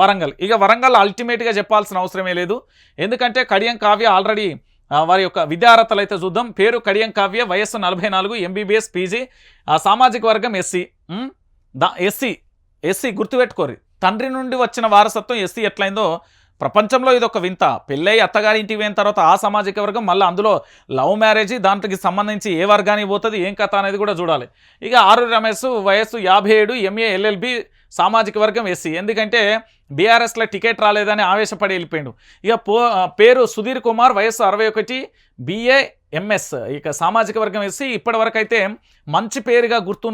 వరంగల్. ఇక వరంగల్ అల్టిమేట్గా చెప్పాల్సిన అవసరమే లేదు. ఎందుకంటే కడియం కావ్య ఆల్రెడీ వారి యొక్క విద్యార్హతలు అయితే చూద్దాం. పేరు కడియం కావ్య వయస్సు నలభై నాలుగు ఎంబీబీఎస్ పీజీ ఆ సామాజిక వర్గం ఎస్సీ దా ఎస్సీ ఎస్సీ గుర్తుపెట్టుకోరి తండ్రి నుండి వచ్చిన వారసత్వం ఎస్సీ ఎట్లయిందో ప్రపంచంలో ఇదొక వింత. పెళ్ళై అత్తగారి ఇంటికి పోయిన తర్వాత ఆ సామాజిక వర్గం మళ్ళీ అందులో లవ్ మ్యారేజ్ దాంట్కి సంబంధించి ఏ వర్గానికి పోతుంది ఏం కథ అనేది కూడా చూడాలి. ఇక ఆరు రమేష్ వయస్సు యాభై ఏడు ఎంఏ ఎల్ఎల్బి సామాజిక వర్గం ఎస్సీ. ఎందుకంటే బీఆర్ఎస్లో టికెట్ రాలేదని ఆవేశపడి వెళ్ళిపోయాడు. ఇక పో పేరు సుధీర్ కుమార్ వయస్సు అరవై ఒకటి బిఏ ఎంఎస్. ఇక సామాజిక వర్గం ఎస్సీ. ఇప్పటి వరకు అయితే మంచి పేరుగా గుర్తు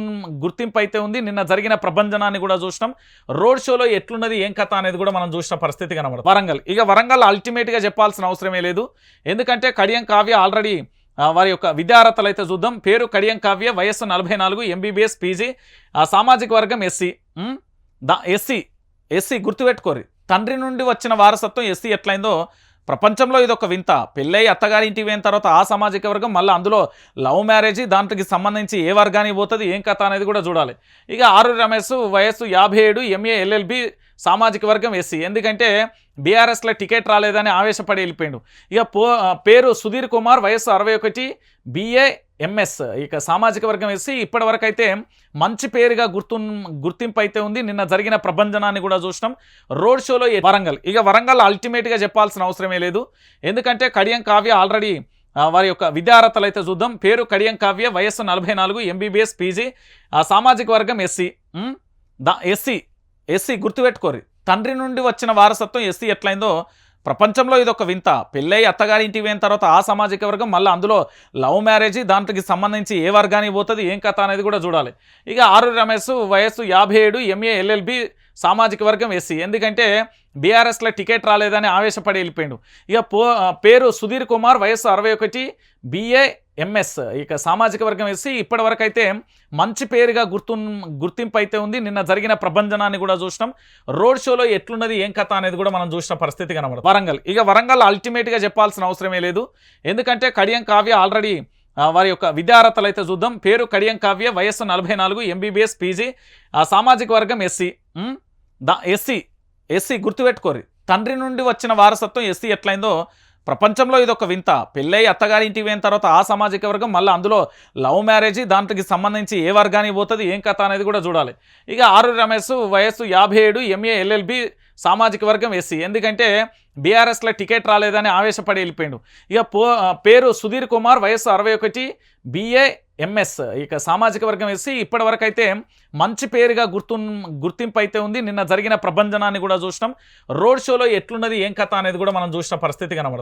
గుర్తింపు అయితే ఉంది. నిన్న జరిగిన ప్రబంధనాన్ని కూడా చూసినాం. రోడ్ షోలో ఎట్లున్నది ఏం కథ అనేది కూడా మనం చూసిన పరిస్థితి కనబడదు. వరంగల్. ఇక వరంగల్ అల్టిమేట్గా చెప్పాల్సిన అవసరమే లేదు. ఎందుకంటే కడియం కావ్య ఆల్రెడీ వారి యొక్క విద్యార్హతలు అయితే చూద్దాం. పేరు కడియం కావ్య వయస్సు నలభై నాలుగు ఎంబీబీఎస్ పీజీ ఆ సామాజిక వర్గం ఎస్సీ. దా ఎస్సీ ఎస్సీ గుర్తుపెట్టుకోరి. తండ్రి నుండి వచ్చిన వారసత్వం ఎస్సీ ఎట్లయిందో ప్రపంచంలో ఇది ఒక వింత. పెళ్ళై అత్తగారి ఇంటికి పోయిన తర్వాత ఆ సామాజిక వర్గం మళ్ళీ అందులో లవ్ మ్యారేజ్ దాంట్కి సంబంధించి ఏ వర్గానికి పోతుంది ఏం కథ అనేది కూడా చూడాలి. ఇక ఆరు రమేష్ వయస్సు యాభై ఏడు ఎంఏ ఎల్ఎల్బి సామాజిక వర్గం ఎస్సీ. ఎందుకంటే బీఆర్ఎస్లో టికెట్ రాలేదని ఆవేశపడి వెళ్ళిపోయాడు. ఇక పో పేరు సుధీర్ కుమార్ వయస్సు అరవై ఒకటి బిఏ ఎంఎస్. ఇక సామాజిక వర్గం ఎస్సీ. ఇప్పటి వరకు అయితే మంచి పేరుగా గుర్తు గుర్తింపు అయితే ఉంది. నిన్న జరిగిన ప్రబంధనాన్ని కూడా చూసినాం. రోడ్ షోలో వరంగల్. ఇక వరంగల్ అల్టిమేట్గా చెప్పాల్సిన అవసరమే లేదు. ఎందుకంటే కడియం కావ్య ఆల్రెడీ వారి యొక్క విద్యార్హతలు అయితే చూద్దాం. పేరు కడియం కావ్య వయస్సు నలభై నాలుగు ఎంబీబీఎస్ పీజీ సామాజిక వర్గం ఎస్సీ. దా ఎస్సీ. ఎస్సీ గుర్తుపెట్టుకోరు తండ్రి నుండి వచ్చిన వారసత్వం ఎస్సీ ఎట్లయిందో ప్రపంచంలో ఇదొక వింత. పెళ్ళై అత్తగారి ఇంటికి పోయిన తర్వాత ఆ సామాజిక వర్గం మళ్ళీ అందులో లవ్ మ్యారేజ్ దాంట్కి సంబంధించి ఏ వర్గానికి పోతుంది ఏం కథ అనేది కూడా చూడాలి. ఇక ఆరు రమేష్ వయస్సు యాభై ఏడు ఎంఏ ఎల్ఎల్బి సామాజిక వర్గం ఎస్సీ. ఎందుకంటే బీఆర్ఎస్లో టికెట్ రాలేదని ఆవేశపడి వెళ్ళిపోయాడు. ఇక పో పేరు సుధీర్ కుమార్ వయస్సు అరవై ఒకటి బిఏ ఎంఎస్. ఇక సామాజిక వర్గం ఎస్సీ ఇప్పటి వరకు అయితే మంచి పేరుగా గుర్తు గుర్తింపు అయితే ఉంది. నిన్న జరిగిన ప్రభంజనాన్ని కూడా చూసినాం. రోడ్ షోలో ఎట్లున్నది ఏం కథ అనేది కూడా మనం చూసిన పరిస్థితి కనబడదు. వరంగల్. ఇక వరంగల్ అల్టిమేట్గా చెప్పాల్సిన అవసరమే లేదు. ఎందుకంటే కడియం కావ్య ఆల్రెడీ వారి యొక్క విద్యార్హతలు అయితే చూద్దాం. పేరు కడియం కావ్య వయస్సు నలభై నాలుగు ఎంబీబీఎస్ పీజీ సామాజిక వర్గం ఎస్సీ. దా ఎస్సీ. ఎస్సీ గుర్తుపెట్టుకోరి. తండ్రి నుండి వచ్చిన వారసత్వం ఎస్సీ ఎట్లయిందో ప్రపంచంలో ఇది ఒక వింత. పెళ్ళై అత్తగారి ఇంటికి పోయిన తర్వాత ఆ సామాజిక వర్గం మళ్ళీ అందులో లవ్ మ్యారేజ్ దానికి సంబంధించి ఏ వర్గానికి పోతుంది ఏం కథ అనేది కూడా చూడాలి. ఇక ఆరు రమేష్ వయస్సు యాభై ఏడు ఎంఏ ఎల్ఎల్బి సామాజిక వర్గం ఎస్సీ. ఎందుకంటే బీఆర్ఎస్లో టికెట్ రాలేదని ఆవేశపడి వెళ్ళిపోయాడు. ఇక పో పేరు సుధీర్ కుమార్ వయస్సు అరవై ఒకటి బిఏ ఎంఎస్. ఇక సామాజిక వర్గం వేసి ఇప్పటి వరకు అయితే మంచి పేరుగా గుర్తు గుర్తింపు అయితే ఉంది. నిన్న జరిగిన ప్రబంధనాన్ని కూడా చూసినాం. రోడ్ షోలో ఎట్లున్నది ఏం కథ అనేది కూడా మనం చూసిన పరిస్థితి కనబడుతుంది